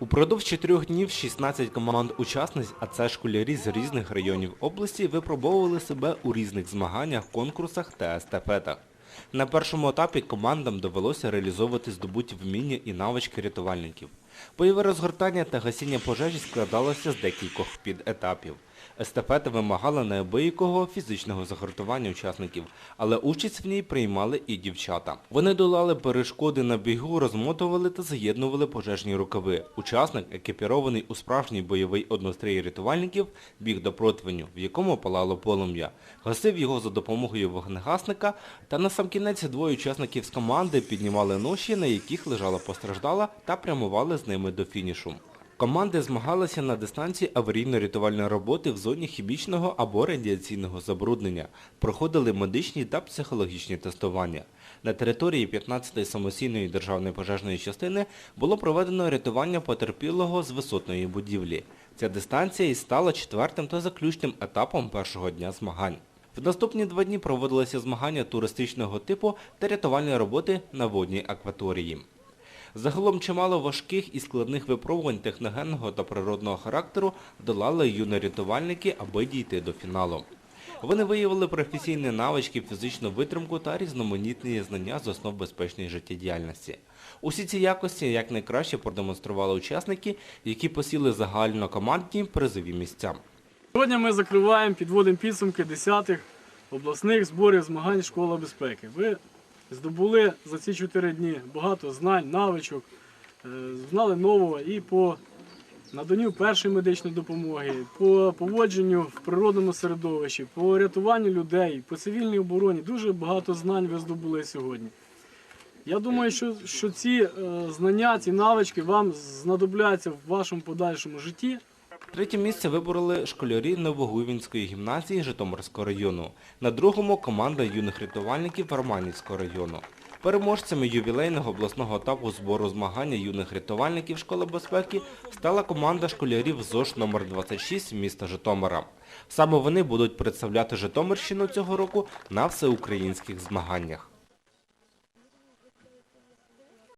Упродовж чотирьох днів 16 команд учасниць, а це школярі з різних районів області, випробовували себе у різних змаганнях, конкурсах та естафетах. На першому етапі командам довелося реалізовувати здобуті вміння і навички рятувальників. Бойове розгортання та гасіння пожежі складалося з декількох підетапів. Естафета вимагала неабиякого фізичного загартування учасників, але участь в ній приймали і дівчата. Вони долали перешкоди на бігу, розмотували та заєднували пожежні рукави. Учасник, екіпірований у справжній бойовий однострій рятувальників, біг до противеню, в якому палало полум'я. Гасив його за допомогою вогнегасника, та насамкінець двоє учасників з команди піднімали ноші, на яких лежала постраждала, та прямували з ними до фінішу. Команди змагалися на дистанції аварійно-рятувальної роботи в зоні хімічного або радіаційного забруднення, проходили медичні та психологічні тестування. На території 15-ї самостійної державної пожежної частини було проведено рятування потерпілого з висотної будівлі. Ця дистанція і стала четвертим та заключним етапом першого дня змагань. В наступні два дні проводилися змагання туристичного типу та рятувальні роботи на водній акваторії. Загалом чимало важких і складних випробувань техногенного та природного характеру долали юні рятувальники, аби дійти до фіналу. Вони виявили професійні навички, фізичну витримку та різноманітні знання з основ безпечної життєдіяльності. Усі ці якості якнайкраще продемонстрували учасники, які посіли загальнокомандні призові місця. Сьогодні ми закриваємо, підводимо підсумки 10-х обласних зборів змагань Школа безпеки. Ви здобули за ці 4 дні багато знань, навичок, е, знали нового і по наданню першої медичної допомоги, по поводженню в природному середовищі, по рятуванню людей, по цивільній обороні. Дуже багато знань ви здобули сьогодні. Я думаю, що, що ці е, знання, ці навички вам знадобляться в вашому подальшому житті. Третє місце вибороли школярі Новогуйвінської гімназії Житомирського району. На другому команда юних рятувальників Романівського району. Переможцями ювілейного обласного етапу збору змагання юних рятувальників школи безпеки стала команда школярів ЗОЖ номер 26 міста Житомира. Саме вони будуть представляти Житомирщину цього року на всеукраїнських змаганнях.